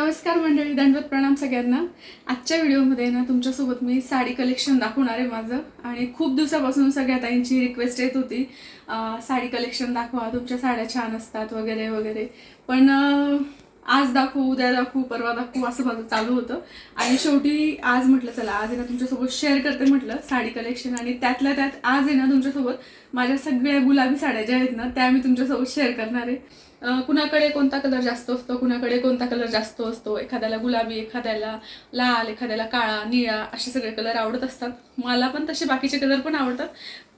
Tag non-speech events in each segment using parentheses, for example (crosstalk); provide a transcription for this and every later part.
नमस्कार मंडळी दंडवत प्रणाम सगळ्यांना. आजच्या व्हिडिओमध्ये ना तुमच्यासोबत मी साडी कलेक्शन दाखवणार आहे माझं. आणि खूप दिवसापासून सगळ्या ताईंची रिक्वेस्ट येत होती साडी कलेक्शन दाखवा तुमच्या साड्या छान असतात वगैरे वगैरे. पण आज दाखवू उद्या दाखवू परवा दाखवू असं माझं चालू होतं. आणि शेवटी आज म्हटलं चला आज आहे ना तुमच्यासोबत शेअर करते म्हटलं साडी कलेक्शन आणि त्यातल्या त्यात आज आहे ना तुमच्यासोबत माझ्या सगळ्या गुलाबी साड्या ज्या आहेत ना त्या मी तुमच्यासोबत शेअर करणार आहे. कुणाकडे कोणता कलर जास्त असतो कुणाकडे कोणता कलर जास्त असतो? एखाद्याला गुलाबी एखाद्याला लाल एखाद्याला काळा निळा असे सगळे कलर आवडत असतात. मला पण तसे बाकीचे कलर पण आवडतात.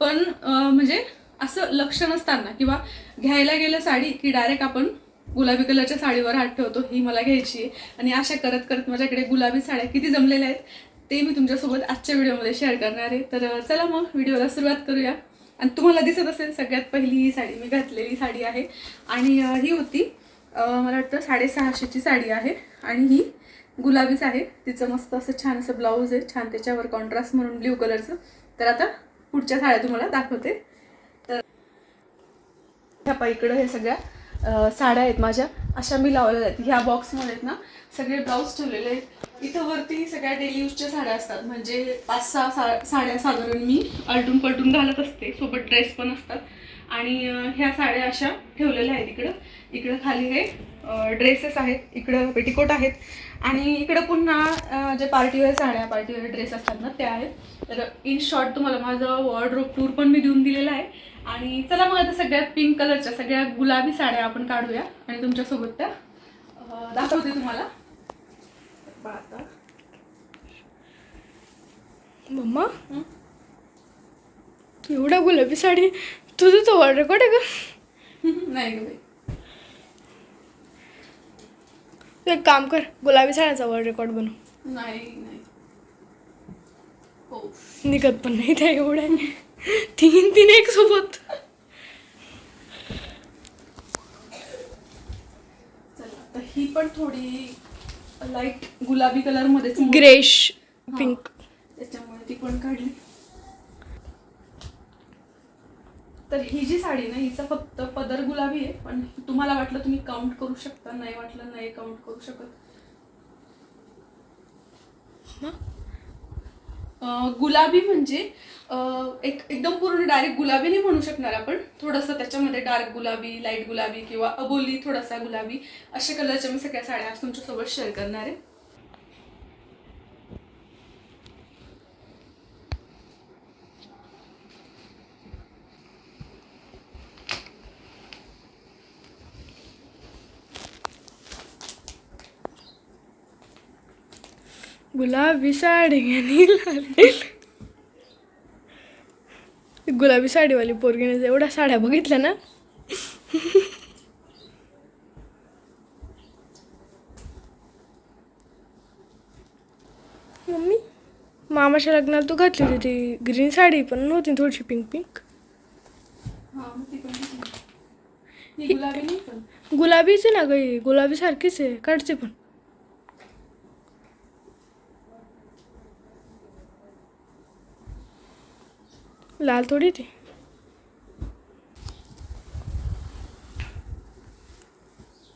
पण म्हणजे असं लक्ष नसताना किंवा घ्यायला गेलं साडी की डायरेक्ट आपण गुलाबी कलरच्या साडीवर हात ठेवतो ही मला घ्यायची आहे. आणि अशा करत करत माझ्याकडे गुलाबी साड्या किती जमलेल्या आहेत ते मी तुमच्यासोबत आजच्या व्हिडिओमध्ये शेअर करणार आहे. तर चला मग व्हिडिओला सुरुवात करूया. आणि तुम्हाला दिसत असेल सगळ्यात पहिली ही साडी. मी घातलेली साडी आहे. आणि ही होती मला वाटतं साडेसहाशेची साडी आहे. आणि ही गुलाबीच आहे. तिचं मस्त असं छान असं ब्लाऊज आहे. छान त्याच्यावर कॉन्ट्रास्ट म्हणून ब्ल्यू कलरचं तर आता पुढच्या साड्या तुम्हाला दाखवते. तर ह्या पाईकडं हे सगळ्या साड्या आहेत माझ्या. अशा मी लावलेल्या आहेत. ह्या बॉक्समध्ये आहेत ना सगळे ब्लाऊज ठेवलेले आहेत. इथं वरती सगळ्या डेली यूजच्या साड्या असतात. म्हणजे पाच सहा सा साड्या साधारण मी आलटून पलटून घालत असते. सोबत ड्रेस पण असतात. आणि ह्या साड्या अशा ठेवलेल्या आहेत इकडं. इकडं खाली हे ड्रेसेस आहेत. इकडं पेटिकोट आहेत. आणि इकडं पुन्हा जे पार्टीवेअर साड्या पार्टीवेअर ड्रेस असतात ना त्या आहेत. तर इन शॉर्ट तुम्हाला माझं वॉर्डरोब टूर पण मी देऊन दिलेला आहे. आणि चला मग आता सगळ्या पिंक कलरच्या सगळ्या गुलाबी साड्या आपण काढूया. आणि तुमच्यासोबत त्या दाखवते तुम्हाला. आता. मम्मा? एवढा गुलाबी साडी? तुझं तो ऑर्डर कोठे का? (laughs) नाही ग बाई. तू एक काम कर गुलाबी साड्याचा वर्ल्ड रेकॉर्ड बनव. नाही नाही. हो. निघत पण नाही त्या एवढ्या. तीन तीन एक सोबत. ही पण थोडी लाइट गुलाबी कलर मध्येच ग्रेश. पिंक त्याच्यामुळे ती पण काढली. तर ही जी साडी ना हिचा फक्त पदर गुलाबी आहे पण तुम्हाला वाटलं तुम्ही काउंट करू शकता नाही वाटलं नाही काउंट करू शकत. गुलाबी म्हणजे एक एकदम पूर्ण डायरेक्ट गुलाबी नाही म्हणू शकणार आपण. थोडंसं त्याच्यामध्ये डार्क गुलाबी लाइट गुलाबी किंवा अबोली थोडासा गुलाबी अशा कलरच्या मी सगळ्या साड्या आज तुमच्यासोबत शेअर करणार आहे. गुलाबी साडी गुलाबी साडीवाली पोरगीने एवढ्या साड्या बघितल्या ना मम्मी मामाच्या लग्नात तू घातली होती ती ग्रीन साडी पण नव्हती थोडीशी पिंक पिंक गुलाबीच आहे ना गई गुलाबी सारखीच आहे काढते पण. लाल थोडी ती.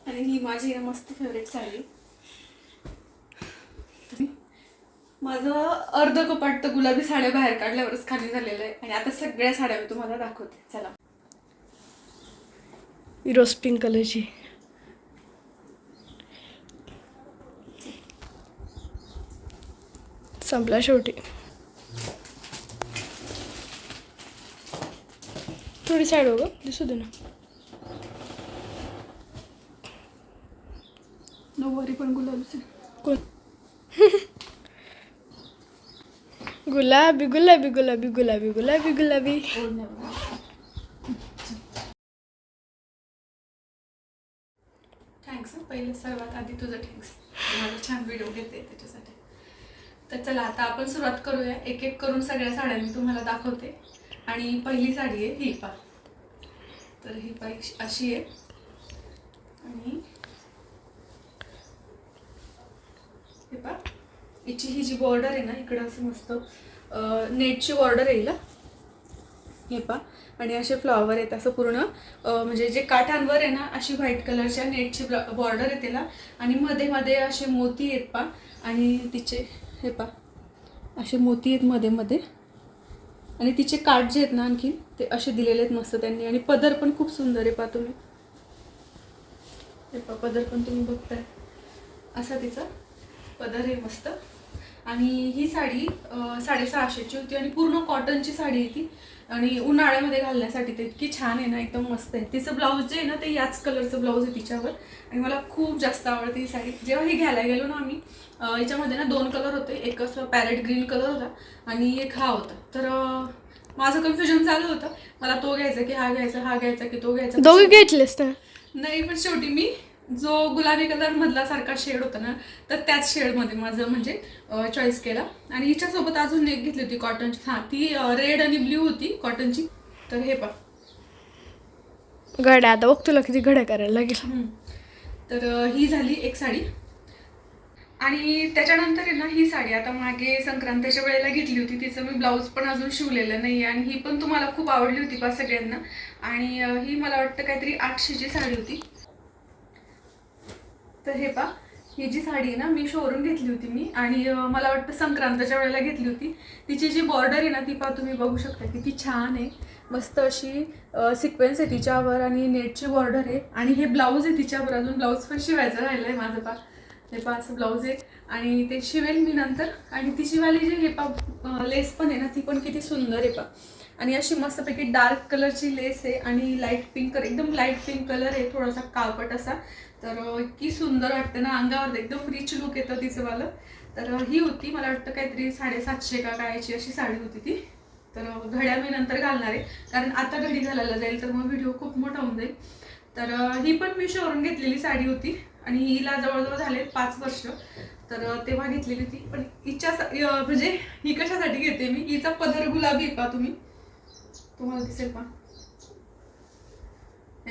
आणि ही माझी मस्त फेवरेट साडी. माझं अर्ध कपाट तर गुलाबी साड्या बाहेर काढल्यावरच खाली झालेलं आहे. आणि आता सगळ्या साड्या मी तुम्हाला दाखवते. चला. रोज पिंक कलरची संपला शेवटी. थोडी साईड हो दिसू दे ना नऊवारी पण गुलाबीच आहे. कोण गुलाबी गुलाबी गुलाबी गुलाबी गुलाबी गुलाबी ओढण्यावर. थँक्स. पहिलं सर्वात आधी तुझं थँक्स माझा छान व्हिडिओ घेते त्याच्यासाठी तर चला आता आपण सुरुवात करूया एक एक करून सगळ्या साड्या मी तुम्हाला दाखवते आणि पहिली साडी आहे ही पा तर ही पा अशी आहे. आणि हे पा हिची ही जी बॉर्डर आहे ना इकडं असं मस्त नेटची बॉर्डर येईल हे पा आणि असे फ्लॉवर आहेत असं पूर्ण म्हणजे जे काठांवर आहे ना अशी व्हाईट कलरच्या नेटची बॉर्डर आहे त्याला. आणि मध्ये मध्ये असे मोती आहेत पा आणि तिचे हे पा असे मोती आहेत मध्ये मध्ये. आणि तिचे काठ जे आहेत ना आणखीन ते असे दिलेले आहेत मस्त त्यांनी. आणि पदर पण खूप सुंदर आहे पा तुम्ही. हे पा पदर पण तुम्ही बघताय. असा तिचा पदर आहे मस्त. आणि ही साडी साडेसहाशेची होती आणि पूर्ण कॉटनची साडी आहे ती. आणि उन्हाळ्यामध्ये घालण्यासाठी ते इतकी छान आहे ना एकदम मस्त आहे. तिचं ब्लाऊज जे आहे ना ते याच कलरचं ब्लाऊज आहे तिच्यावर. आणि मला खूप जास्त आवडते ही साडी. जेव्हा ही घ्यायला गेलो ना आम्ही याच्यामध्ये ना दोन कलर होते. एक असं पॅरेट ग्रीन कलर होता आणि एक हा होता. तर माझं कन्फ्युजन चालू होतं. मला तो घ्यायचा की हा घ्यायचा हा घ्यायचा की तो घ्यायचा. दोघे घेतलेस ना नाही पण शेवटी मी जो गुलाबी कलर मधला सारखा शेड होता ना तर त्याच शेडमध्ये माझं म्हणजे चॉईस केला. आणि हिच्यासोबत अजून एक घेतली होती कॉटनची हां ती रेड आणि ब्ल्यू होती कॉटनची तर हे पा घड्या आता बघ तुला किती घड्या करायला लागेल. तर ही झाली एक साडी. आणि त्याच्यानंतर आहे ना ही साडी आता मागे संक्रांतीच्या वेळेला घेतली होती. तिचं मी ब्लाऊज पण अजून शिवलेलं नाही आणि ही पण तुम्हाला खूप आवडली होती पा सगळ्यांना. आणि ही मला वाटतं काहीतरी आठशेची साडी होती. तर हे पा ही जी साडी आहे ना मी शोरून घेतली होती मी आणि मला वाटतं संक्रांतीच्या वेळेला घेतली होती. तिची जी बॉर्डर आहे ना ती पा तुम्ही बघू शकता किती छान आहे. मस्त अशी सिक्वेन्स आहे तिच्यावर आणि नेटची बॉर्डर आहे. आणि हे ब्लाऊज आहे तिच्यावर अजून ब्लाऊज पण शिवायचं राहिलं आहे माझं पा हे पा असं ब्लाऊज आहे. आणि ते शिवेल मी नंतर. आणि ती शिवायला जी हे पा लेस पण आहे ना ती पण किती सुंदर आहे पा आणि अशी मस्तपैकी डार्क कलरची लेस आहे आणि लाइट पिंक कलर एकदम लाइट पिंक कलर आहे थोडासा काळपट असा. तर इतकी सुंदर वाटते ना अंगावर एकदम रिच लुक येतं तिचं वालं. तर ही होती मला वाटतं काहीतरी साडेसातशे का कायची अशी साडी होती ती. तर घड्या मी नंतर घालणार आहे. कारण आता घडी घालायला जाईल तर मग व्हिडिओ खूप मोठा होऊन जाईल. तर ही पण मी शोरून घेतलेली साडी होती. आणि हिला जवळजवळ झाले पाच वर्ष. तर तेव्हा घेतलेली होती पण हिच्या म्हणजे ही कशासाठी घेते मी? हिचा पदर गुलाबी आहे का तुम्ही? तुम्हाला दिसेल पा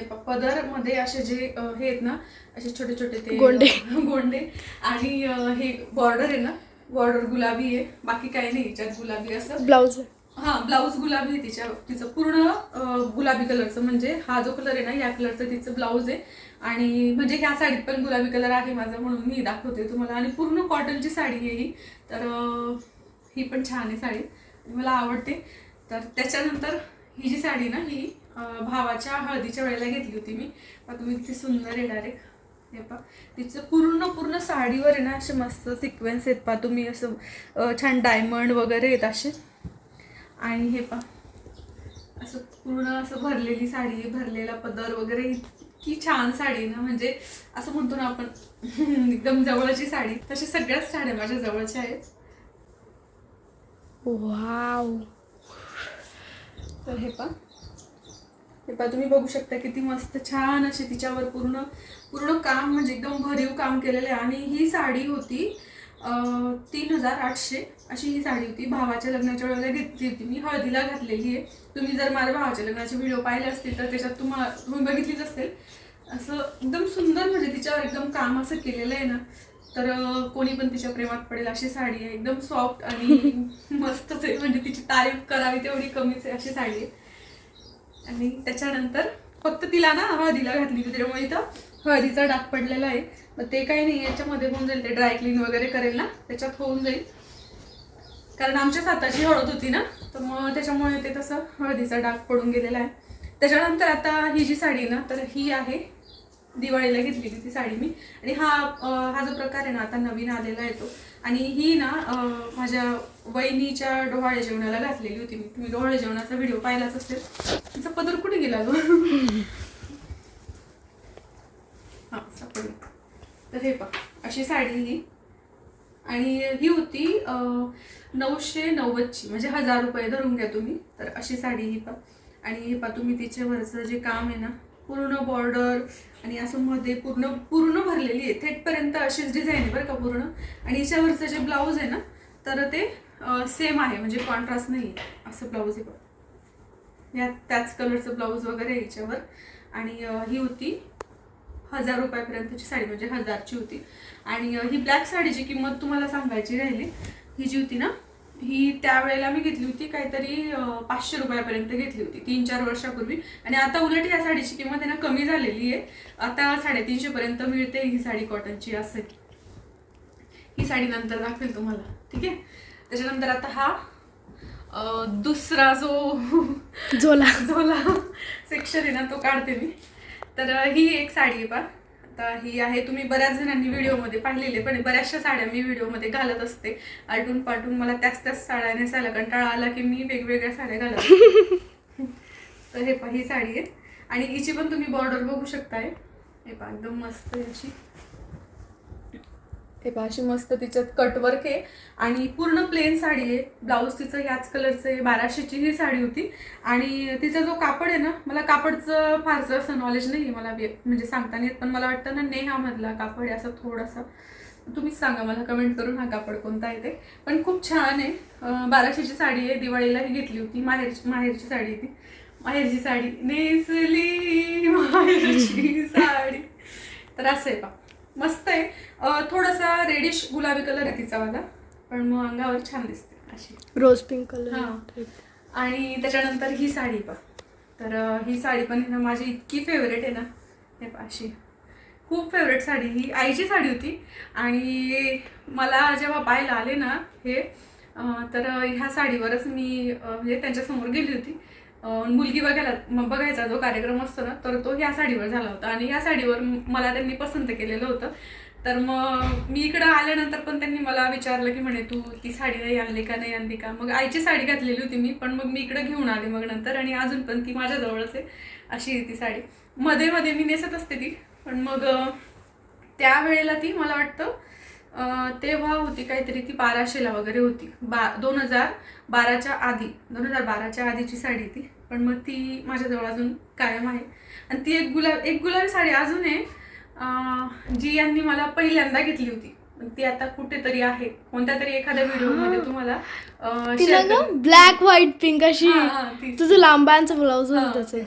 पदरमध्ये असे जे हे आहेत ना असे छोटे छोटे ते गोंडे. (laughs) गोंडे. आणि हे बॉर्डर आहे ना बॉर्डर गुलाबी आहे. बाकी काही नाही याच्यात गुलाबी असं. ब्लाऊज हा ब्लाऊज गुलाबी आहे तिच्या तिचं पूर्ण गुलाबी कलरचं. म्हणजे हा जो कलर आहे ना या कलरचं तिचं ब्लाऊज आहे. आणि म्हणजे ह्या साडीत पण गुलाबी कलर आहे माझा म्हणून मी दाखवते तुम्हाला. आणि पूर्ण कॉटनची साडी आहे ही. तर ही पण छान आहे साडी. मला आवडते. तर त्याच्यानंतर ही जी साडी ना ही भावाच्या हळदीच्या वेळेला घेतली होती मी. मग तुम्ही किती सुंदर आहे. डायरेक्ट हे पा तिचं पूर्ण पूर्ण साडीवर आहे ना असे मस्त सिक्वेन्स आहेत. पा तुम्ही असं छान डायमंड वगैरे आहेत असे. आणि हे पा असं पूर्ण असं भरलेली साडी भरलेला पदर वगैरे इतकी छान साडी ना. म्हणजे असं म्हणतो ना आपण (laughs) एकदम जवळची साडी. तशा सगळ्याच साड्या माझ्या जवळच्या आहेत. वाव. तर हे पा हे पहा तुम्ही बघू शकता किती मस्त छान अशी तिच्यावर पूर्ण पूर्ण काम म्हणजे एकदम भरीव काम केलेलं आहे. आणि ही साडी होती तीन हजार आठशे. अशी ही साडी होती. भावाच्या लग्नाच्या वेळेला घेतली होती मी. हळदीला घातलेली आहे. तुम्ही जर माझ्या भावाच्या लग्नाचे व्हिडिओ पाहिले असतील तर त्याच्यात तुम्हाला तुम्ही बघितलीच असेल. असं एकदम सुंदर म्हणजे तिच्यावर एकदम काम असं केलेलं आहे ना. तर कोणी पण तिच्या प्रेमात पडेल अशी साडी आहे. एकदम सॉफ्ट आणि (laughs) मस्तच आहे. म्हणजे तिची तारीफ करावी तेवढी कमीच आहे अशी साडी आहे. आणि त्याच्यानंतर फक्त तिला ना हळदीला घातली होती त्याच्यामुळे इथं हळदीचा डाग पडलेला आहे. मग ते काही नाही याच्यामध्ये होऊन जाईल ते ड्राय क्लीन वगैरे करेल ना त्याच्यात होऊन जाईल. कारण आमच्या हाताची हळद होती ना तर मग त्याच्यामुळे ते तसं हळदीचा डाग पडून गेलेला आहे. त्याच्यानंतर आता ही जी साडी आहे ना तर ही आहे. दिवाळीला घेतलेली ती साडी मी. आणि हा हा जो प्रकार आहे ना आता नवीन आलेला आहे तो. आणि ही ना माझ्या वहिनीच्या डोहाळे जेवणाला घातलेली होती मी. तुम्ही डोहाळे जेवणाचा व्हिडिओ पाहिलाच असेल. तिचा पदर कुठे गेला गो (laughs) हां सापडली. तर हे पहा अशी साडी ही. आणि ही होती नऊशे नव्वदची. म्हणजे हजार रुपये धरून घ्या तुम्ही. तर अशी साडी ही पा आणि हे पा तुम्ही तिच्यावरचं जे काम आहे ना पूर्ण बॉर्डर आणि असं मध्ये पूर्ण पूर्ण भरलेली आहे. थेटपर्यंत अशीच डिझाईन आहे बरं का पूर्ण. आणि याच्यावरचं जे ब्लाऊज आहे ना तर ते सेम आहे. म्हणजे कॉन्ट्रास्ट नाही आहे असं ब्लाऊज आहे बघा. या त्याच कलरचं ब्लाऊज वगैरे आहे याच्यावर. आणि ही होती हजार रुपयापर्यंतची साडी. म्हणजे हजारची होती. आणि ही ब्लॅक साडीची किंमत तुम्हाला सांगायची राहिली ही जी होती ना ही त्यावेळेला मी घेतली होती काहीतरी पाचशे रुपयापर्यंत घेतली होती तीन चार वर्षापूर्वी. आणि आता उलट या साडीची किंमत आहे ना कमी झालेली आहे. आता साडेतीनशे पर्यंत मिळते ही साडी कॉटनची असेल ही साडी नंतर दाखवेल तुम्हाला ठीक आहे? त्याच्यानंतर आता हा दुसरा जो झोला. (laughs) झोला सेक्शन आहे ना तो काढते मी. तर ही एक साडी आहे पा आता ही आहे तुम्ही बऱ्याच जणांनी व्हिडिओमध्ये पाहिलेले पण बऱ्याचशा साड्या मी व्हिडिओमध्ये घालत असते. आलटून पाटून मला त्याच त्याच साड्या नेसायला कंटाळा आला की मी वेगवेगळ्या साड्या घालत. (laughs) तर हे पहा ही साडी आहे. आणि हिची पण तुम्ही बॉर्डर बघू शकताय. हे पहा एकदम मस्त अशी हे पहा अशी मस्त तिच्यात कटवर्क आहे. आणि पूर्ण प्लेन साडी आहे. ब्लाऊज तिचं ह्याच कलरचं आहे. बाराशेची ही साडी होती. आणि तिचा जो कापड आहे ना मला कापडचं फारसं असं नॉलेज नाही मला म्हणजे सांगता नाही येत पण मला वाटतं ना नेहामधला कापड आहे असं थोडासा. तुम्हीच सांगा मला कमेंट करून हा कापड कोणता आहे ते. पण खूप छान आहे. बाराशेची साडी आहे. दिवाळीलाही घेतली होती. माहेरची माहेरची साडी आहे ती. माहेरची साडी. नेसली माहेरची (laughs) साडी. तर असं आहे पा मस्त आहे. थोडासा रेडिश गुलाबी कलर आहे तिचा वाला. पण मग अंगावर छान दिसते अशी. रोज पिंक कलर हा. आणि त्याच्यानंतर ही साडी पा तर ही साडी पण ना माझी इतकी फेवरेट आहे ना. हे अशी. खूप फेवरेट साडी. ही आईची साडी होती. आणि मला जेव्हा पाहायला आले ना हे तर ह्या साडीवरच मी म्हणजे त्यांच्यासमोर गेली होती. मुलगी बघायला बघायचा जो कार्यक्रम असतो ना तर तो ह्या साडीवर झाला होता. आणि ह्या साडीवर मला त्यांनी पसंत केलेलं होतं. तर मग मी इकडं आल्यानंतर पण त्यांनी मला विचारलं की म्हणे तू ती साडी नाही आणली का नाही आणली का? मग आईची साडी घातलेली होती मी पण मग मी इकडं घेऊन आले मग नंतर. आणि अजून पण ती माझ्याजवळच आहे अशी आहे ती साडी. मध्ये मध्ये मी नेसत असते ती. पण मग त्यावेळेला ती मला वाटतं तेव्हा होती काहीतरी ती बाराशेला वगैरे होती. बा दोन हजार बाराच्या आधी दोन हजार बाराच्या आधीची साडी ती. पण मग ती माझ्याजवळ अजून कायम आहे. आणि ती एक गुलाब एक गुलाबी साडी अजून आहे जी यांनी मला पहिल्यांदा घेतली होती. ती आता कुठेतरी आहे. कोणत्या तरी एखाद्या तुम्हाला share ना करेन. ब्लॅक व्हाईट पिंक अशी. तुझं लांबांचा त्याचं.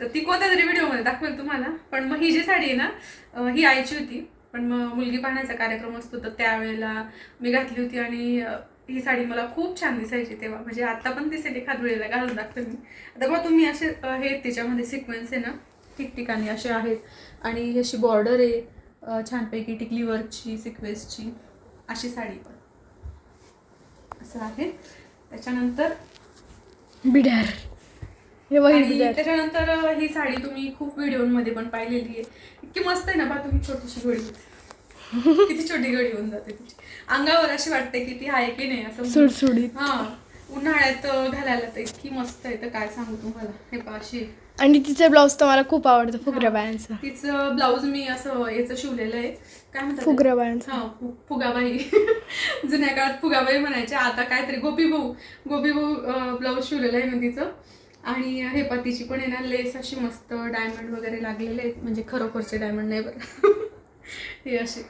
तर ती कोणत्या तरी व्हिडिओमध्ये दाखवेल तुम्हाला. पण मग ही जी साडी आहे ना ही आईची होती. पण मग मुलगी पाहण्याचा कार्यक्रम असतो तर त्यावेळेला मी घातली होती आणि ही साडी मला खूप छान दिसायची तेव्हा. म्हणजे आता पण दिसेल एखाद वेळेला घालून दाखवेल मी. आता मग तुम्ही असे हे त्याच्यामध्ये सिक्वेन्स आहे ना? ठिकठिकाणी असे आहेत. आणि ही अशी बॉर्डर आहे छानपैकी टिकली वर्कची सिक्वेन्सची अशी साडी पण. असं आहे. त्याच्यानंतर बिडार हे बघ त्याच्यानंतर ही साडी तुम्ही खूप व्हिडिओमध्ये पण पाहिलेली आहे. इतकी मस्त आहे ना बा तुम्ही छोटीशी घडी किती छोटी घडी होऊन जाते तिची अंगावर अशी वाटते की ती आहे की नाही असं सुडसुडीत. हा उन्हाळ्यात घालायला तर इतकी मस्त आहे तर काय सांगू तुम्हाला? हे आहे. आणि तिचं ब्लाऊज तर मला खूप आवडतं फुगऱ्या. बायांचं. तिचं ब्लाऊज मी असं याचं शिवलेलं आहे. काय म्हणतात? फुगऱ्या बायांचं. हा फुगाबाई. (laughs) जुन्या काळात फुगाबाई म्हणायचे आता काहीतरी गोपी भाऊ. गोपी भाऊ ब्लाऊज शिवलेलं आहे मी तिचं. आणि हे पतीची पण आहे ना लेस अशी मस्त डायमंड वगैरे लागलेले आहेत. म्हणजे खरोखरचे डायमंड नाही बरं. (laughs) हे असे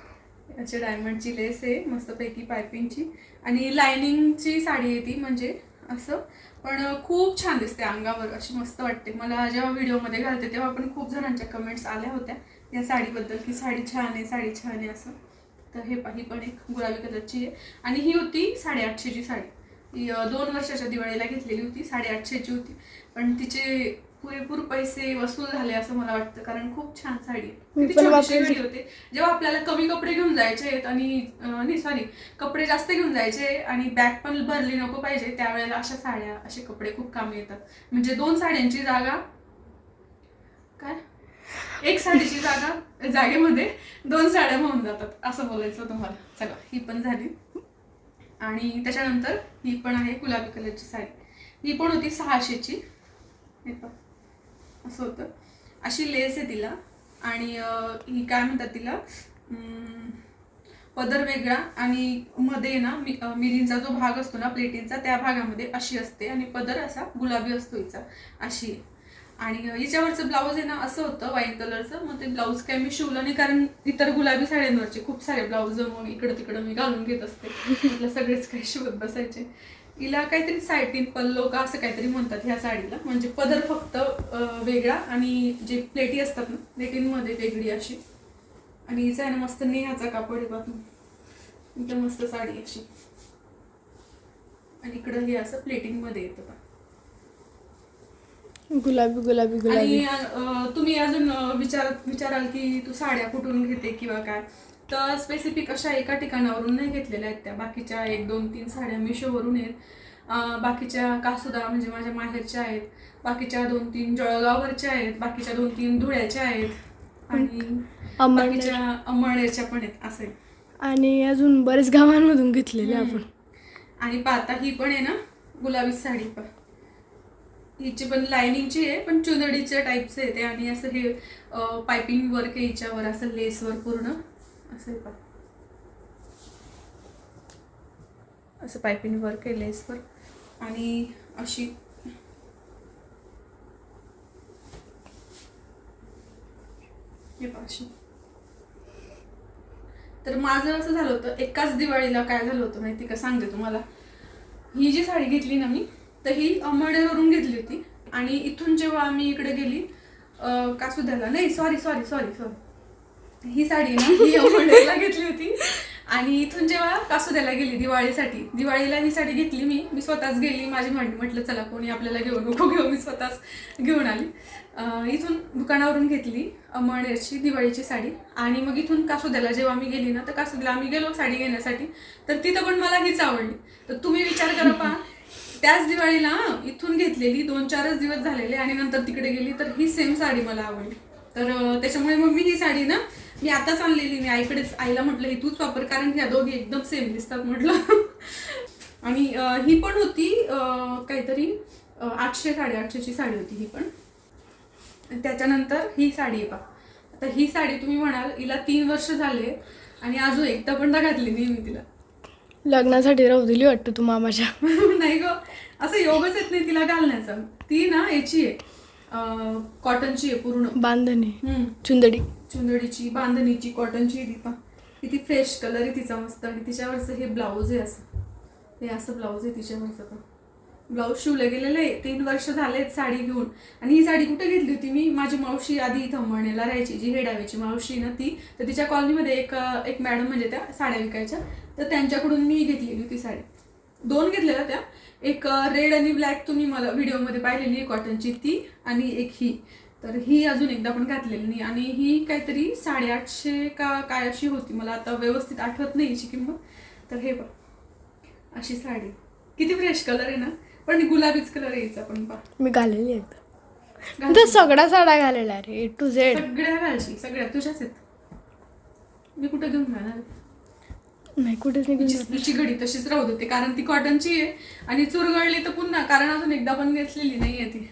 असे डायमंडची लेस आहे मस्तपैकी पायपिंगची आणि लायनिंगची साडी आहे ती म्हणजे असं. पण खूप छान दिसते अंगावर अशी मस्त वाटते. मला जेव्हा व्हिडिओमध्ये घालते तेव्हा पण खूप जणांच्या कमेंट्स आल्या होत्या. या साडीबद्दल की साडी छान आहे साडी छान आहे असं. तर हे पाही पण एक गुलाबी कलरची आहे. आणि ही होती साडेआठशेची साडी. ती दोन वर्षाच्या दिवाळीला घेतलेली होती साडेआठशेची होती. पण तिचे पुरेपूर पैसे वसूल झाले असं मला वाटतं कारण खूप छान साडी किती पण छोटीशी. घडी होते. जेव्हा आपल्याला कमी कपडे घेऊन जायचे आहेत आणि सॉरी कपडे जास्त घेऊन जायचे आणि बॅग पण भरली नको पाहिजे त्यावेळेला अशा साड्या असे कपडे खूप कामी येतात. म्हणजे दोन साड्यांची जागा काय? एक साडीची जागा जागेमध्ये दोन साड्या होऊन जातात असं बोलायचं तुम्हाला. चला ही पण झाली. आणि त्याच्यानंतर ही पण आहे गुलाबी कलरची साडी. ही पण होती सहाशेची. हे पहा. असं होतं. अशी लेस आहे तिला. आणि ही काय म्हणतात तिला? पदर वेगळा आणि मध्ये ना मि- मिरींचा जो भाग असतो ना प्लेटींचा त्या भागामध्ये अशी असते आणि पदर असा गुलाबी असतो हिचा. अशी आहे. आणि हिच्यावरचं ब्लाऊज आहे ना असं होतं व्हाईट कलरचं मग ते ब्लाऊज काय मी शिवलं नाही कारण इतर गुलाबी साड्यांवरचे खूप सारे ब्लाऊज मग इकडं तिकडं मी घालून घेत असते. (laughs) म्हटलं सगळेच काही शिवत बसायचे. हिला काहीतरी सायटीन पल्लो का असं काहीतरी म्हणतात ह्या साडीला. म्हणजे पदर फक्त वेगळा आणि जे प्लेटी असतात ना प्लेटींमध्ये वेगळी अशी. आणि हिचा आहे ना मस्त नेहाचा कापड आहे बघ. एकदम मस्त साडी अशी. आणि इकडं हे असं प्लेटिंगमध्ये येतं पहा. गुलाबी गुलाबी गुलाबी. तुम्ही अजून विचार विचाराल की तू साड्या कुठून घेते किंवा काय? तर स्पेसिफिक अशा एका ठिकाणावरून नाही घेतलेल्या आहेत त्या. बाकीच्या एक दोन तीन साड्या मिशोवरून आहेत. बाकीच्या कासुदा म्हणजे माझ्या माहेरच्या आहेत. बाकीच्या दोन तीन जळगाववरच्या आहेत. बाकीच्या दोन तीन धुळ्याच्या आहेत. आणि. बाकीच्या अमळनेरच्या पण आहेत. असे आणि अजून बरेच गावांमधून घेतलेले आपण. आणि पाहता ही पण आहे ना गुलाबी साडी पण. हिची पण लाइनिंगची आहे पण चुनडीच्या टाईपचे आहे ते आणि असं हे पायपिंग वर्क आहे हिच्यावर असं लेसवर पूर्ण. असं पण. असं पायपिंग वर्क आहे लेसवर आणि अशी तर माझं असं झालं होतं एकाच दिवाळीला काय झालं होतं माहिती का? सांगते तुम्हाला. ही जी साडी घेतली ना मी तर ही अमळनेरवरून घेतली होती. आणि इथून जेव्हा आम्ही इकडे गेली कासुद्याला. नाही सॉरी सॉरी सॉरी सॉरी ही साडी ना ही अमळनेरला घेतली होती. आणि इथून जेव्हा कासुद्याला गेली दिवाळीसाठी दिवाळीला ही साडी घेतली मी. मी स्वतःच गेली माझी म्हणणी म्हटलं चला कोणी आपल्याला घेऊ नको घेऊ. मी स्वतःच घेऊन आली. इथून दुकानावरून घेतली अमळनेरची दिवाळीची साडी. आणि मग इथून कासुद्याला जेव्हा मी गेली ना तर कासुद्याला आम्ही गेलो साडी घेण्यासाठी. तर तिथं पण मला हीच आवडली. तर तुम्ही विचार करा पहा. त्याच दिवाळीला इथून घेतलेली दोन चारच दिवस झालेले आणि नंतर तिकडे गेली तर ही सेम साडी मला आवडली. तर त्याच्यामुळे मग मी ही साडी ना मी आताच आणलेली मी आईकडेच आईला म्हटलं ही तूच वापर कारण ह्या दोघी एकदम सेम दिसतात म्हटलं. आणि ही पण होती काहीतरी आठशे साडेआठशेची साडी होती ही पण. आणि त्याच्यानंतर ही साडी आहे पहा आता ही साडी तुम्ही म्हणाल हिला तीन वर्ष झाले आणि अजून एकदा पण ना घातली नाही मी तिला. लग्नासाठी राहू दिली वाटतं तू मामाच्या. (laughs) नाही ग असं योगच येत नाही तिला घालण्याचा. ती ना याची आहे कॉटनची आहे पूर्ण. बांधणी. चुंदडी. चुंदडीची बांधणीची कॉटनची दीपा किती फ्रेश कलर आहे तिचा मस्त. आणि तिच्यावरचं हे ब्लाऊज आहे असं. हे असं ब्लाऊज आहे तिच्यावरचं पण ब्लाऊज शिवलं गेलेलं आहे. तीन वर्ष झालेत साडी घेऊन. आणि ही साडी कुठे घेतली होती मी? माझी मावशी आधी इथं म्हणेला राहायची जी हेडावीची मावशी ना ती. तर तिच्या कॉलनीमध्ये एक एक मॅडम म्हणजे त्या साड्या विकायच्या. तर त्यांच्याकडून मी घेतलेली होती साडी. दोन घेतलेल्या त्या. एक रेड आणि ब्लॅक तुम्ही मला व्हिडिओमध्ये पाहिलेली आहे कॉटनची ती आणि एक ही. तर ही अजून एकदा पण घातलेली नाही. आणि ही काहीतरी साडेआठशे का काय अशी होती. मला आता व्यवस्थित आठवत नाही याची किंमत. तर हे बघ. अशी साडी. किती फ्रेश कलर आहे ना. पण गुलाबीच कलर यायचा पण पा मी घालेली एकदा. तर सगळ्या साड्या घालेल्या रे टू झेड सगळ्या घालशी सगळ्या. तुझ्याच आहेत. मी कुठे घेऊन जाणार? नाही कुठेच तिची तिची घडी तशीच राहू देते. कारण ती कॉटनची आहे. आणि चुरगळली तर पुन्हा. कारण अजून एकदा पण नेसलेली नाहीये ती.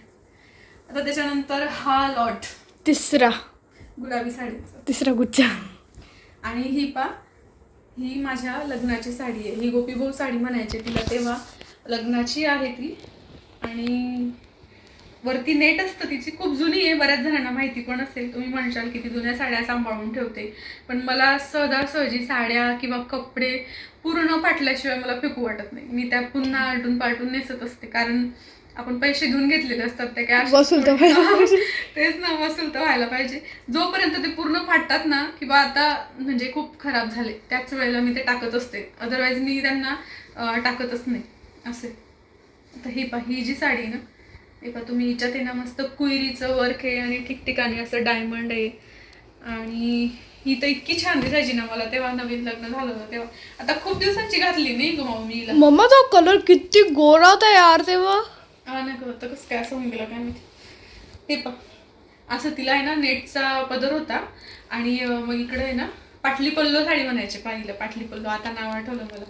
आता त्याच्यानंतर हा लॉट. तिसरा. गुलाबी साडीचा. तिसरा गुच्छा. आणि ही पा ही माझ्या लग्नाची साडी आहे. ही गोपीभाऊ साडी म्हणायची तिला तेव्हा. लग्नाची आहे ती. आणि वरती नेट असतं तिची. खूप जुनी आहे. बऱ्याच जणांना माहिती पण असेल. तुम्ही म्हणशाल किती जुन्या साड्या सांभाळून ठेवते. पण मला सहजासहजी साड्या किंवा कपडे पूर्ण फाटल्याशिवाय मला फेकू वाटत नाही. मी त्या पुन्हा आलटून पालटून नेसत असते. कारण आपण पैसे देऊन घेतलेले असतात ते काय वसूल तर. (laughs) तेच ना वसूल तर व्हायला पाहिजे. जोपर्यंत ते पूर्ण फाटतात ना किंवा आता म्हणजे खूप खराब झाले त्याच वेळेला मी ते टाकत असते. अदरवाईज मी त्यांना टाकतच नाही. असे. आता ही पा ही जी साडी आहे ना हे पा तुम्ही हिच्यात आहे ना मस्त कुयरीचं वर्क आहे आणि ठिकठिकाणी असं डायमंड आहे. आणि ही तर इतकी छान दिसायची ना मला तेव्हा नवीन लग्न झालं होतं तेव्हा. आता खूप दिवसांची घातली नाही ग मग मी हिला. मम्मा तो कलर किती गोरा होता यार तेव्हा. नाही आता कसं काय असं होऊन गेलं काय माहिती. हे पा असं तिला आहे ना नेटचा पदर होता. आणि मग इकडे आहे ना पाटली पल्लो साडी म्हणायचे पाहिलं पाटली पल्लो आता नाव आठवलं मला.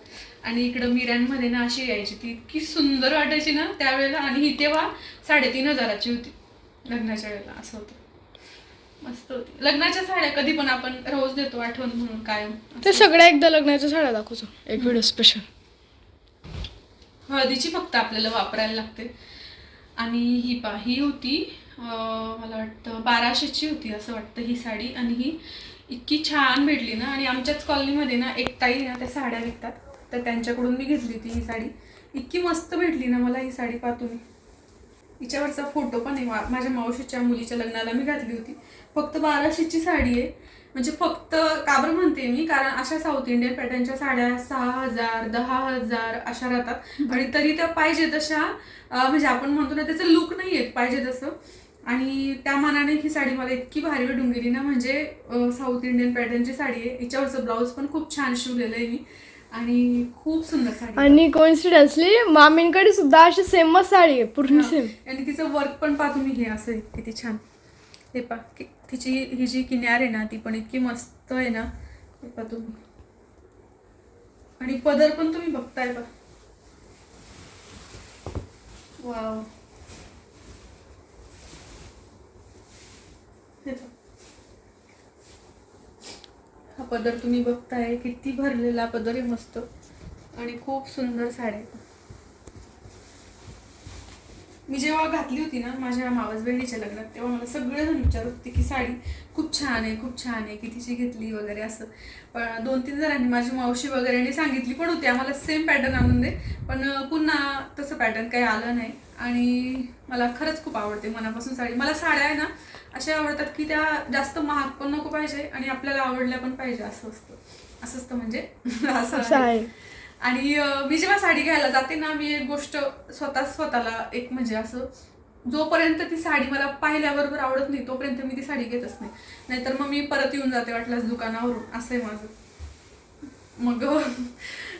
आणि इकडं मिऱ्यांमध्ये ना अशी यायची ती इतकी सुंदर वाटायची ना त्यावेळेला. आणि ही तेव्हा साडेतीन हजाराची होती लग्नाच्या वेळेला. असं होतं. मस्त होती. लग्नाच्या साड्या कधी पण आपण रोज देतो आठवण म्हणून कायम. ते सगळ्या एकदा लग्नाच्या साड्या दाखवतो. एक व्हिडिओ स्पेशल हळदीची फक्त आपल्याला वापरायला लागते. आणि ही पा ही होती मला वाटतं बाराशेची होती असं वाटतं ही साडी. आणि ही इतकी छान भेटली ना. आणि आमच्याच कॉलनीमध्ये ना एक ताई ना त्या साड्या विकतात. तर त्यांच्याकडून मी घेतली होती ही साडी. इतकी मस्त भेटली ना मला ही साडी पाहतो मी हिच्यावरचा फोटो पण आहे. माझ्या मावशीच्या मुलीच्या लग्नाला मी घातली होती. फक्त बाराशेची साडी आहे. म्हणजे फक्त का बरं म्हणते मी? कारण अशा साऊथ इंडियन पॅटर्नच्या साड्या सहा हजार दहा हजार अशा राहतात. आणि तरी त्या पाहिजे तशा म्हणजे आपण म्हणतो ना त्याचं लुक नाही येत पाहिजे तसं. आणि त्या मानाने ही साडी मला इतकी भारी गेली ना म्हणजे साऊथ इंडियन पॅटर्नची साडी आहे. हिच्यावरचं ब्लाऊज पण खूप छान शिवलेलं आहे मी. आणि खूप सुंदर साडी. आणि कोइन्सिडन्सली मामींकडे सुद्धा अशी सेमच साडी आहे पूर्ण. सेम आणि तिचं वर्क पण पहा तुम्ही हे असं किती छान. ते पा तिची ही जी किनार आहे ना ती पण इतकी मस्त आहे ना. हे तुम्ही आणि पदर पण तुम्ही बघताय पहा वाव. हा पदर तुम्ही बघताय किती भरलेला पदर आहे मस्त. आणि खूप सुंदर साडी आहे. मी जेव्हा घातली होती ना माझ्या मावस बहिणीच्या लग्नात तेव्हा मला सगळेजण विचारत होते की साडी खूप छान आहे खूप छान आहे कितीची घेतली? वगैरे असं. पण दोन तीन जणांनी माझी मावशी वगैरेने सांगितली पण होती. आम्हाला सेम पॅटर्न आणून दे. पण पुन्हा तसं पॅटर्न काही आलं नाही. आणि मला खरंच खूप आवडते. मनापासून साडी. मला साड्या आहे ना अशा आवडतात की त्या जास्त महाग पण नको पाहिजे आणि आपल्याला आवडल्या पण पाहिजे. असं असतं. असं असतं म्हणजे. असं (laughs) असं आहे. आणि मी जेव्हा साडी घ्यायला जाते ना मी एक गोष्ट स्वतः स्वतःला एक म्हणजे असं जोपर्यंत ती साडी मला पाहिल्याबरोबर आवडत नाही तोपर्यंत मी ती साडी घेतच नाही. नाहीतर मग मी परत येऊन जाते वाटल्यास दुकानावरून. असं आहे माझं. मग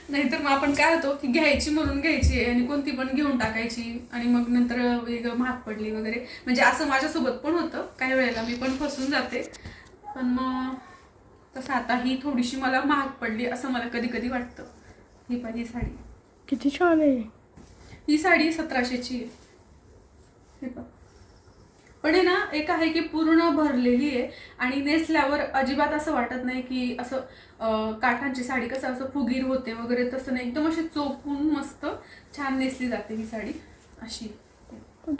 नाहीतर मग आपण काय होतो की घ्यायची म्हणून घ्यायची आणि कोणती पण घेऊन टाकायची आणि मग नंतर वेगळं महाग पडली वगैरे. म्हणजे असं माझ्यासोबत पण होतं. काही वेळेला मी पण फसून जाते. पण मग तसं आता ही थोडीशी मला महाग पडली असं मला कधी कधी वाटतं. ही पण ही साडी. किती छान आहे. ही साडी सतराशेची आहे. हे. पण आहे ना एक आहे की पूर्ण भरलेली आहे आणि नेसल्यावर अजिबात असं वाटत नाही की असं काठांची साडी कसं असं फुगीर होते वगैरे तसं नाही. एकदम अशी चोपून मस्त छान नेसली जाते ही साडी. अशी.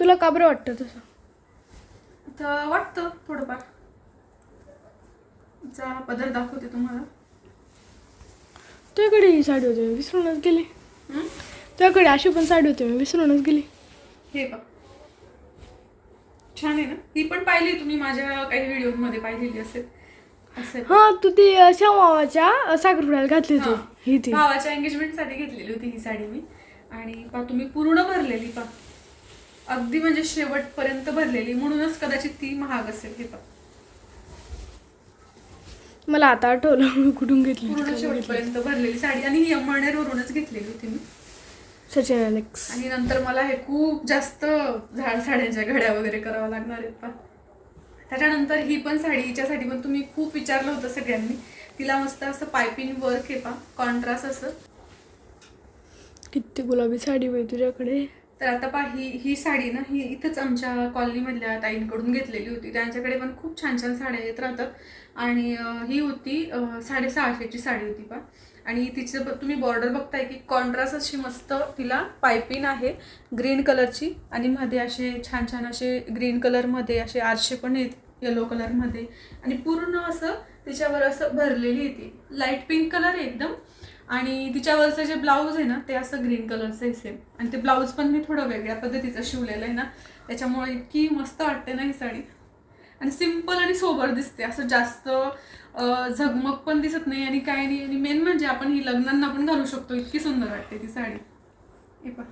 तुला का बरं वाटतं तसं? तर वाटतं थोडंफार. चा पदर दाखवते तुम्हाला. तुझ्याकडे ही साडी होती मी विसरूनच गेली? तुझ्याकडे अशी पण साडी होती मी विसरूनच गेली. हे बघ. छान आहे ना? ही पण पाहिली तुम्ही माझ्या काही व्हिडिओमध्ये पाहिलेली असेल. असेल हा तू ती श्यामावाच्या साखरपुड्याला घातली होती. हा. ती. भावाच्या एंगेजमेंटसाठी घेतलेली होती ही साडी मी. आणि पा तुम्ही पूर्ण भरलेली पा अगदी म्हणजे शेवटपर्यंत भरलेली म्हणूनच कदाचित ती महाग असेल हे पा मला आता आठवलं कुठून घेतली पूर्ण शेवटपर्यंत भरलेली साडी आणि ही अंमळनेरवरूनच घेतलेली होती मी. सचिन अलेक्स आणि नंतर मला हे खूप जास्त झाड साड्यांच्या घड्या वगैरे करावं लागणार आहेत पा त्याच्यानंतर ही पण साडी हिच्यासाठी पण तुम्ही खूप विचारलं होतं सगळ्यांनी. तिला मस्त असं पायपिंग वर्क आहे पा कॉन्ट्रास्ट असं. किती गुलाबी साडी बाई तुझ्याकडे. तर आता पा ही ही साडी ना ही इथंच आमच्या कॉलनीमधल्या ताईंकडून घेतलेली होती. त्यांच्याकडे पण खूप छान छान साड्या येत राहतात. आणि ही होती साडेसहाशेची साडी होती पा आणि तिचं तुम्ही बॉर्डर बघताय की कॉन्ट्रास्ट अशी मस्त तिला पायपिंग आहे ग्रीन कलरची आणि मध्ये असे छान छान असे ग्रीन कलरमध्ये असे आरशे पण आहेत येलो कलरमध्ये आणि पूर्ण असं तिच्यावर असं भरलेली आहे ती. लाइट पिंक कलर आहे एकदम. आणि तिच्यावरचं जे ब्लाऊज आहे ना ते असं ग्रीन कलरचं आहे सेम आणि ते ब्लाऊज पण मी थोडं वेगळ्या पद्धतीचं शिवलेलं आहे ना त्याच्यामुळे इतकी मस्त वाटते ना ही साडी. आणि सिंपल आणि सोबर दिसते. असं जास्त झगमग पण दिसत नाही आणि काय नाही. आणि मेन म्हणजे आपण ही लग्नांना पण घालू शकतो. इतकी सुंदर वाटते ती साडी. हे पण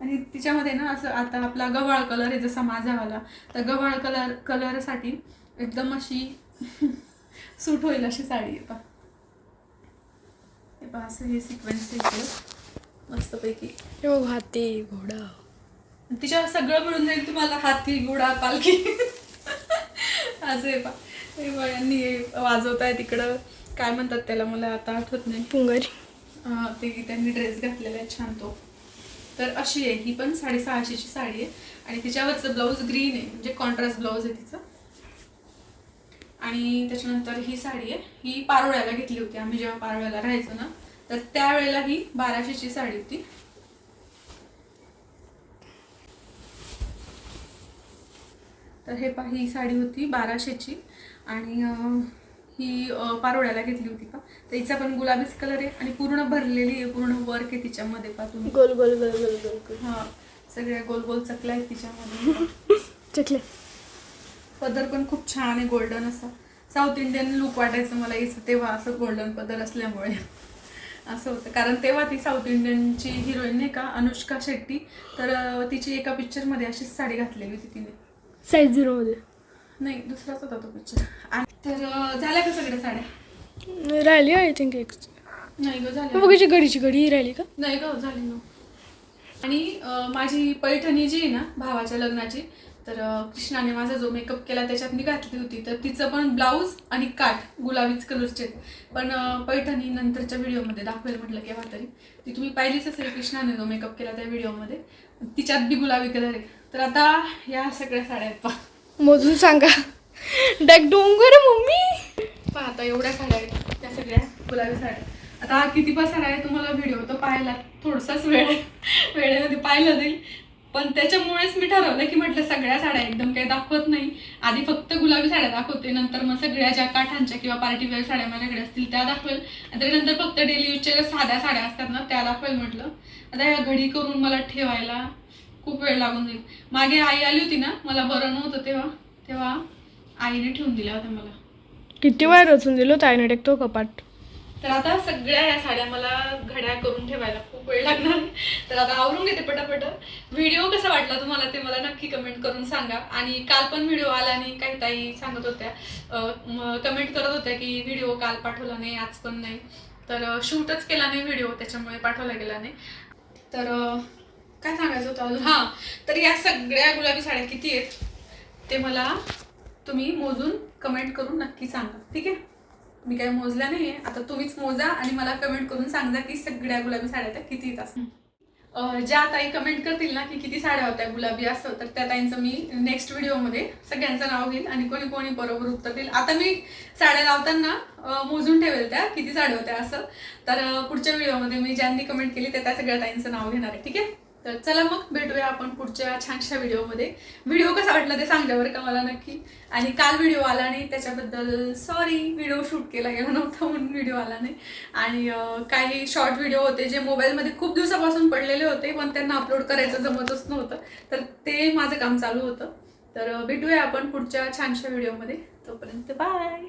आणि तिच्यामध्ये ना असं आता आपला गव्हाळ कलर आहे जसा माझा आला तर गव्हाळ कलर कलरसाठी एकदम अशी (laughs) सूट होईल अशी साडी आहे पण हे पहा असं हे सिक्वेन्स आहे मस्तपैकी. हे बघ हाती घोडा. तिच्यावर सगळं मिळून जाईल तुम्हाला हाती घोडा पालखी. असं आहे पा हे यांनी हे वाजवताय तिकडं. काय म्हणतात त्याला मला आता आठवत नाही. पुंगारी. ते त्यांनी ड्रेस घातलेला आहे छान तो. तर अशी आहे ही पण साडेसहाशेची साडी आहे. आणि तिच्यावरचं ब्लाऊज ग्रीन आहे म्हणजे कॉन्ट्रास्ट ब्लाऊज आहे तिचं. आणि त्याच्यानंतर ही साडी आहे. ही पारोळ्याला घेतली होती. आम्ही जेव्हा पारोळ्याला राहायचो ना तर त्यावेळेला ही बाराशेची साडी होती. तर हे पहा ही साडी होती बाराशेची. आणि ही पारोळ्याला घेतली होती का तर हिचा पण गुलाबीच कलर आहे आणि पूर्ण भरलेली आहे. पूर्ण वर्क आहे तिच्यामध्ये पा तुम्ही. गोल गोल गोल गोल गोल हा सगळ्या गोल गोल चकल्या आहेत तिच्यामध्ये. चकले पदर पण खूप छान आहे गोल्डन असा. साऊथ इंडियन लुक वाटायचं मला याचं तेव्हा असं गोल्डन पदर असल्यामुळे. असं होतं. कारण तेव्हा ती साऊथ इंडियनची हिरोईन नाही का अनुष्का शेट्टी तर तिची एका पिक्चरमध्ये अशीच साडी घातलेली होती तिने. साईज झिरोमध्ये नाही दुसराच होता तो पिक्चर आणि तर झाल्या का सगळ्या साड्या? राहिली आय थिंक एक. नाही ग झाल्या. बघायची घडीची घडी ही राहिली का? नाही ग झाली ना आणि माझी पैठणी जी आहे ना भावाच्या लग्नाची तर कृष्णाने माझा जो मेकअप केला त्याच्यात मी घातली होती. तर तिचं पण ब्लाऊज आणि काठ गुलाबीच कलरचे पण पैठणी नंतरच्या व्हिडिओमध्ये दाखवेल म्हटलं केव्हा तरी. ती तुम्ही पाहिलीच असेल कृष्णाने जो मेकअप केला त्या व्हिडिओमध्ये तिच्यात बी गुलाबी कलर आहे. तर आता या सगळ्या साड्या आहेत पहा. मोजून सांगा. डाक डोंगर मम्मी. पहा आता एवढ्या साड्या आहेत. त्या सगळ्या गुलाबी साड्या आता किती पण साड्या आहे तुम्हाला व्हिडिओ तर पाहायला? थोडासाच वेळ. वेळेमध्ये पाहिलं जाईल. पण त्याच्यामुळेच मी ठरवलं की म्हटलं सगळ्या साड्या एकदम काही दाखवत नाही. आधी फक्त गुलाबी साड्या दाखवते नंतर मग सगळ्या ज्या काठांच्या किंवा पार्टीवेअर साड्या माझ्याकडे असतील त्या दाखवेल. आणि त्याच्यानंतर फक्त डेली यूजच्या ज्या साध्या साड्या असतात ना त्या दाखवेल म्हटलं. आता ह्या घडी करून मला ठेवायला खूप वेळ लागून जाईल. मागे आई आली होती ना मला बरं नव्हतं तेव्हा. तेव्हा आईने ठेवून दिल्या होत्या मला. किती वेळ रचून दिलो आईने? टेकतो कपाट. तर आता सगळ्या या साड्या मला घड्या करून ठेवायला खूप वेळ लागणार. तर आता आवरून घेते पटापट. व्हिडिओ कसा वाटला तुम्हाला ते मला नक्की कमेंट करून सांगा. आणि काल पण व्हिडिओ आला नाही काही ताई सांगत होत्या. कमेंट करत होत्या की व्हिडिओ काल पाठवला नाही आज पण नाही. तर शूटच केला नाही व्हिडिओ त्याच्यामुळे पाठवला गेला नाही. तर काय सांगायचं होतं अजून? हां तर या सगळ्या गुलाबी साड्या किती आहेत ते मला तुम्ही मोजून कमेंट करून नक्की सांगा. ठीक आहे? मी काही मोजल्या नाही आता तुम्हीच मोजा आणि मला कमेंट करून सांगा की सगळ्या गुलाबी साड्या त्या किती येतात असं ज्या ताई कमेंट करतील ना की किती साड्या होत्या गुलाबी असं तर त्या ताईंचं मी नेक्स्ट व्हिडिओमध्ये सगळ्यांचं नाव घेईल आणि कोणी कोणी बरोबर उत्तर देईल. आता मी साड्या लावताना मोजून ठेवेल त्या किती साड्या होत्या असं. तर पुढच्या व्हिडिओमध्ये मी ज्यांनी कमेंट केली त्या त्या सगळ्या ताईंचं नाव घेणार आहे. ठीक आहे? तर चला मग भेटूया आपण पुढच्या छानशा व्हिडिओमध्ये. व्हिडिओ कसा वाटला ते सांगा बरं का मला नक्की. आणि काल व्हिडिओ आला नाही त्याच्याबद्दल सॉरी व्हिडिओ शूट केला गेला नव्हता म्हणून व्हिडिओ आला नाही. आणि काही शॉर्ट व्हिडिओ होते जे मोबाईलमध्ये खूप दिवसापासून पडलेले होते पण त्यांना अपलोड करायचं जमतच नव्हतं. तर ते माझं काम चालू होतं. तर भेटूया आपण पुढच्या छानशा व्हिडिओमध्ये. तोपर्यंत बाय